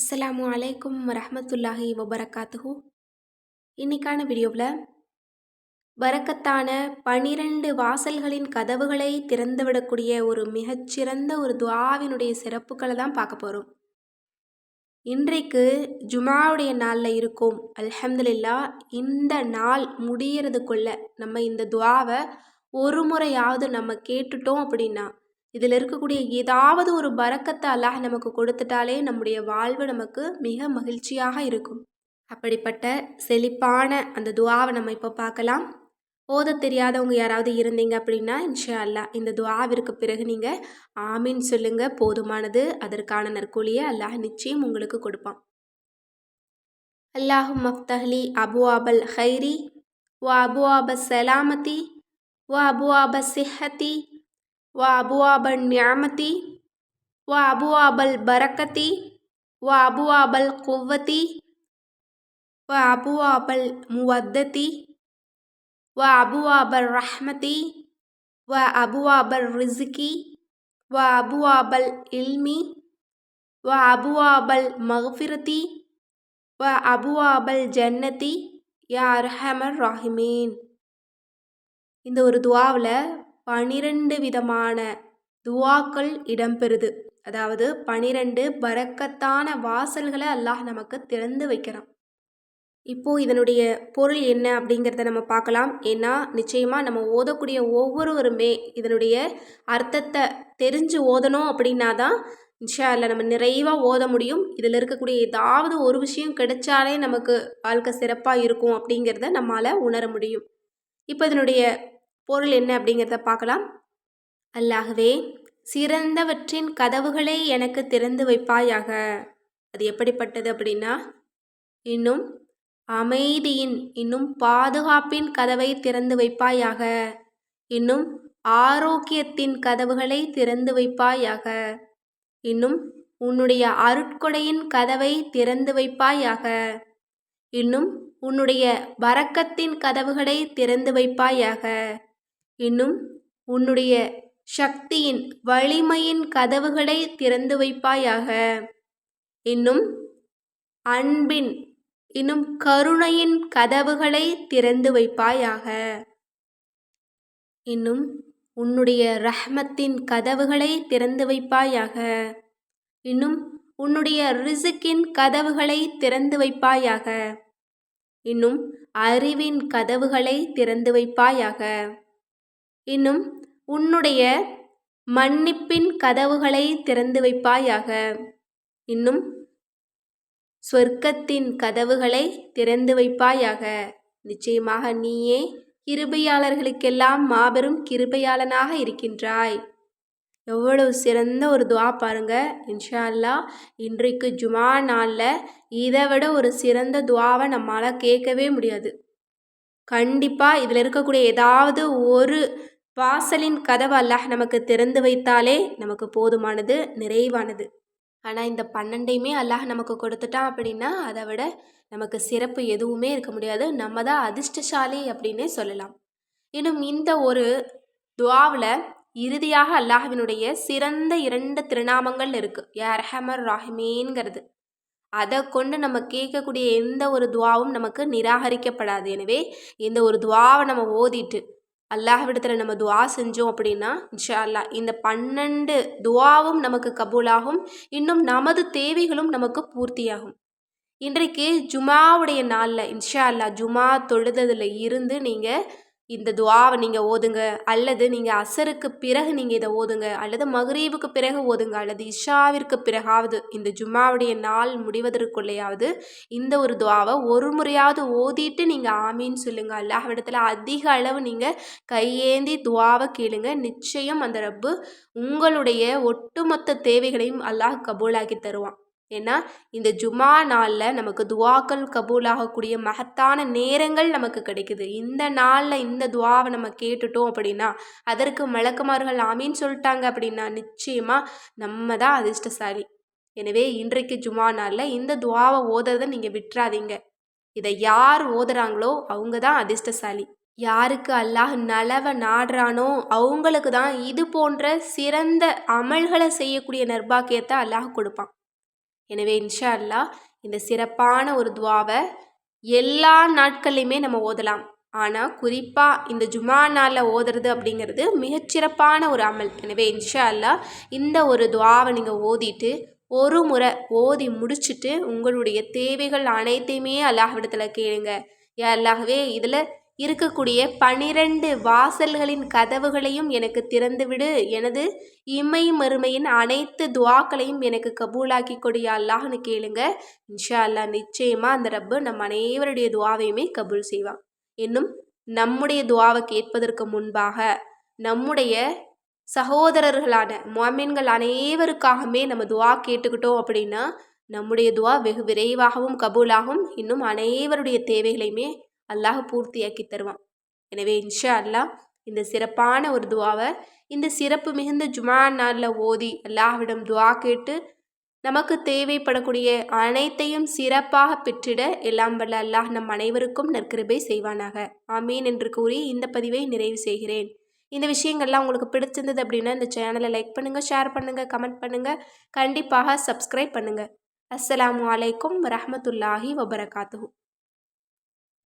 அஸ்ஸலாமு அலைக்கும் வரஹ்மத்துல்லாஹி வபரகாத்துஹூ. இன்னைக்கான வீடியோவில் வரக்கத்தான பனிரெண்டு வாசல்களின் கதவுகளை திறந்துவிடக்கூடிய ஒரு மிகச்சிறந்த ஒரு துவாவினுடைய சிறப்புகளை தான் பார்க்க போகிறோம் இன்றைக்கு ஜுமாவுடைய நாளில் இருக்கோம். அல்ஹம்துலில்லா இந்த நாள் முடியறதுக்குள்ள நம்ம இந்த துவாவை ஒரு முறையாவது நம்ம கேட்டுட்டோம் அப்படின்னா இதில் இருக்கக்கூடிய ஏதாவது ஒரு பரக்கத்தை அல்லாஹ் நமக்கு கொடுத்துட்டாலே நம்முடைய வாழ்வு நமக்கு மிக மகிழ்ச்சியாக இருக்கும். அப்படிப்பட்ட செழிப்பான அந்த துவாவை நம்ம இப்போ பார்க்கலாம். ஓத தெரியாதவங்க யாராவது இருந்தீங்க அப்படின்னா இன்ஷா அல்லாஹ் இந்த துவாவிற்கு பிறகு நீங்கள் ஆமீன் சொல்லுங்க. போதுமானது அதற்கான நற்கூலியை அல்லாஹ் நிச்சயம் உங்களுக்கு கொடுப்பான். அல்லாஹு மஃப்தஹ்லி அபு அபல் ஹைரி வ அபு அப சலாமதி வ அபு அப சிஹத்தி وأبواب النعمة وأبواب البركة وأبواب القوة وأبواب المودة وأبواب الرحمة وأبواب الرزق وأبواب العلم وأبواب المغفرة وأبواب الجنة يا أرحم الراحمين இந்த ஒரு துவாவில் பனிரெண்டு விதமான துவாக்கள் இடம்பெறுது. அதாவது பனிரெண்டு பறக்கத்தான வாசல்களை அல்லாஹ் நமக்கு திறந்து வைக்கிறான். இப்போது இதனுடைய பொருள் என்ன அப்படிங்கிறத நம்ம பார்க்கலாம். ஏன்னா நிச்சயமாக நம்ம ஓதக்கூடிய ஒவ்வொருவருமே இதனுடைய அர்த்தத்தை தெரிஞ்சு ஓதணும் அப்படின்னா தான் இன்ஷா இல்லை நம்ம நிறைவாக ஓத முடியும். இதில் இருக்கக்கூடிய ஏதாவது ஒரு விஷயம் கிடைச்சாலே நமக்கு வாழ்க்கை சிறப்பாக இருக்கும் அப்படிங்கிறத நம்மளால் உணர முடியும். இப்போ இதனுடைய பொருள் என்ன அப்படிங்கிறத பார்க்கலாம். அல்லாகவே சிறந்தவற்றின் கதவுகளை எனக்கு திறந்து வைப்பாயாக. அது எப்படிப்பட்டது அப்படின்னா இன்னும் அமைதியின் இன்னும் பாதுகாப்பின் கதவை திறந்து வைப்பாயாக. இன்னும் ஆரோக்கியத்தின் கதவுகளை திறந்து வைப்பாயாக. இன்னும் உன்னுடைய அருட்கொடையின் கதவை திறந்து வைப்பாயாக. இன்னும் உன்னுடைய வரக்கத்தின் கதவுகளை திறந்து வைப்பாயாக. இன்னும் உன்னுடைய சக்தியின் வலிமையின் கதவுகளை திறந்து வைப்பாயாக. இன்னும் அன்பின் இன்னும் கருணையின் கதவுகளை திறந்து வைப்பாயாக. இன்னும் உன்னுடைய ரஹ்மத்தின் கதவுகளை திறந்து வைப்பாயாக. இன்னும் உன்னுடைய ரிசுக்கின் கதவுகளை திறந்து வைப்பாயாக. இன்னும் அறிவின் கதவுகளை திறந்து வைப்பாயாக. இன்னும் உன்னுடைய மன்னிப்பின் கதவுகளை திறந்து வைப்பாயாக. இன்னும் சொர்க்கத்தின் கதவுகளை திறந்து வைப்பாயாக. நிச்சயமாக நீயே கிருபையாளர்களுக்கெல்லாம் மாபெரும் கிருபையாளனாக இருக்கின்றாய். எவ்வளவு சிறந்த ஒரு துவா பாருங்க. இன்ஷா அல்லா இன்றைக்கு ஜுமா நாளில் இதை விட ஒரு சிறந்த துவாவை நம்மளால் கேட்கவே முடியாது. கண்டிப்பாக இதில் இருக்கக்கூடிய ஏதாவது ஒரு வாசலின் கதவை அல்லாஹ் நமக்கு திறந்து வைத்தாலே நமக்கு போதுமானது நிறைவானது. ஆனால் இந்த பன்னெண்டையுமே அல்லாஹ் நமக்கு கொடுத்துட்டான் அப்படின்னா அதை விட நமக்கு சிறப்பு எதுவுமே இருக்க முடியாது. நம்ம தான் அதிர்ஷ்டசாலி அப்படின்னே சொல்லலாம். இன்னும் இந்த ஒரு துவாவில் இறுதியாக அல்லாஹ்வினுடைய சிறந்த இரண்டு திருநாமங்கள் இருக்குது யார் ரஹமர் ராஹிமேன்கிறது அதை கொண்டு நம்ம கேட்கக்கூடிய எந்த ஒரு துவாவும் நமக்கு நிராகரிக்கப்படாது. எனவே இந்த ஒரு துவாவை நம்ம ஓதிட்டு அல்லாஹ்விடத்தில் நம்ம துவா செஞ்சோம் அப்படின்னா இன்ஷா அல்லா இந்த பன்னெண்டு துவாவும் நமக்கு கபூலாகும். இன்னும் நமது தேவைகளும் நமக்கு பூர்த்தியாகும். இன்றைக்கு ஜுமாவுடைய நாளில் இன்ஷா அல்லா ஜுமா தொழுததில் இருந்து நீங்கள் இந்த துவாவை நீங்கள் ஓதுங்க அல்லது நீங்கள் அசருக்கு பிறகு நீங்கள் இதை ஓதுங்க அல்லது மகரீவுக்கு பிறகு ஓதுங்க அல்லது இஷாவிற்கு பிறகாவது இந்த ஜும்மாவுடைய நாள் முடிவதற்குள்ளேயாவது இந்த ஒரு துவாவை ஒரு முறையாவது ஓதிட்டு நீங்கள் ஆமின்னு சொல்லுங்கள் அல்லாஹ்விடத்தில் அதிக அளவு நீங்கள் கையேந்தி துவாவை கேளுங்க. நிச்சயம் அந்த ரப்பு உங்களுடைய ஒட்டுமொத்த தேவைகளையும் அல்லாஹ் கபூலாக்கி தருவான். ஏன்னா இந்த ஜுமா நாளில் நமக்கு துவாக்கள் கபூலாகக்கூடிய மகத்தான நேரங்கள் நமக்கு கிடைக்குது. இந்த நாளில் இந்த துவாவை நம்ம கேட்டுட்டோம் அப்படின்னா அதற்கு மலக்குமார்கள் ஆமின்னு சொல்லிட்டாங்க அப்படின்னா நிச்சயமாக நம்ம தான் அதிர்ஷ்டசாலி. எனவே இன்றைக்கு ஜுமா நாளில் இந்த துவாவை ஓதுறதை நீங்கள் விட்டுறாதீங்க. இதை யார் ஓதுறாங்களோ அவங்க தான் அதிர்ஷ்டசாலி. யாருக்கு அல்லாஹ் நலவை நாடுறானோ அவங்களுக்கு தான் இது போன்ற சிறந்த அமல்களை செய்யக்கூடிய நிர்பாக்கியத்தை அல்லாஹ் கொடுப்பான். எனவே இன்ஷா அல்லாஹ் இந்த சிறப்பான ஒரு துவாவை எல்லா நாட்கள்லையுமே நம்ம ஓதலாம். ஆனால் குறிப்பாக இந்த ஜுமா நாளில் ஓதுறது அப்படிங்கிறது மிகச்சிறப்பான ஒரு அமல். எனவே இன்ஷா அல்லாஹ் இந்த ஒரு துவாவை நீங்கள் ஓதிட்டு ஒரு முறை ஓதி முடிச்சுட்டு உங்களுடைய தேவைகள் அனைத்தையுமே அல்லாஹ்விடத்தில் கேளுங்க. யா அல்லாகவே இதில் இருக்கக்கூடிய பனிரெண்டு வாசல்களின் கதவுகளையும் எனக்கு திறந்துவிடு. எனது இம்மை மறுமையின் அனைத்து துவாக்களையும் எனக்கு கபூலாக்கி கொடு அல்லாஹ்னு கேளுங்க. இன்ஷா அல்லாஹ் நிச்சயமாக அந்த ரப்பு நம் அனைவருடைய துவாவையுமே கபூல் செய்வான். இன்னும் நம்முடைய துவாவை கேட்பதற்கு முன்பாக நம்முடைய சகோதரர்களான முஅமின்கள் அனைவருக்காகவே நம்ம துவா கேட்டுக்கிட்டோம் அப்படின்னா நம்முடைய துவா வெகு விரைவாகவும் கபூலாகும் இன்னும் அனைவருடைய தேவைகளையுமே அல்லாஹ் பூர்த்தியாக்கி தருவான். எனவே இன்ஷா அல்லாஹ் இந்த சிறப்பான ஒரு துவாவை இந்த சிறப்பு மிகுந்த ஜுமா நாளில் ஓதி அல்லாஹ்விடம் துவா கேட்டு நமக்கு தேவைப்படக்கூடிய அனைத்தையும் சிறப்பாக பெற்றிட எல்லாம் வல்ல அல்லாஹ் நம் அனைவருக்கும் நற்கிருபை செய்வானாக. ஆமீன் என்று கூறி இந்த பதிவை நிறைவு செய்கிறேன். இந்த விஷயங்கள்லாம் உங்களுக்கு பிடிச்சிருந்தது அப்படின்னா இந்த சேனலை லைக் பண்ணுங்கள் ஷேர் பண்ணுங்கள் கமெண்ட் பண்ணுங்கள் கண்டிப்பாக சப்ஸ்கிரைப் பண்ணுங்கள் அஸ்ஸலாமு வலைக்கம் வரமத்துல்லாஹி வபரகாத்து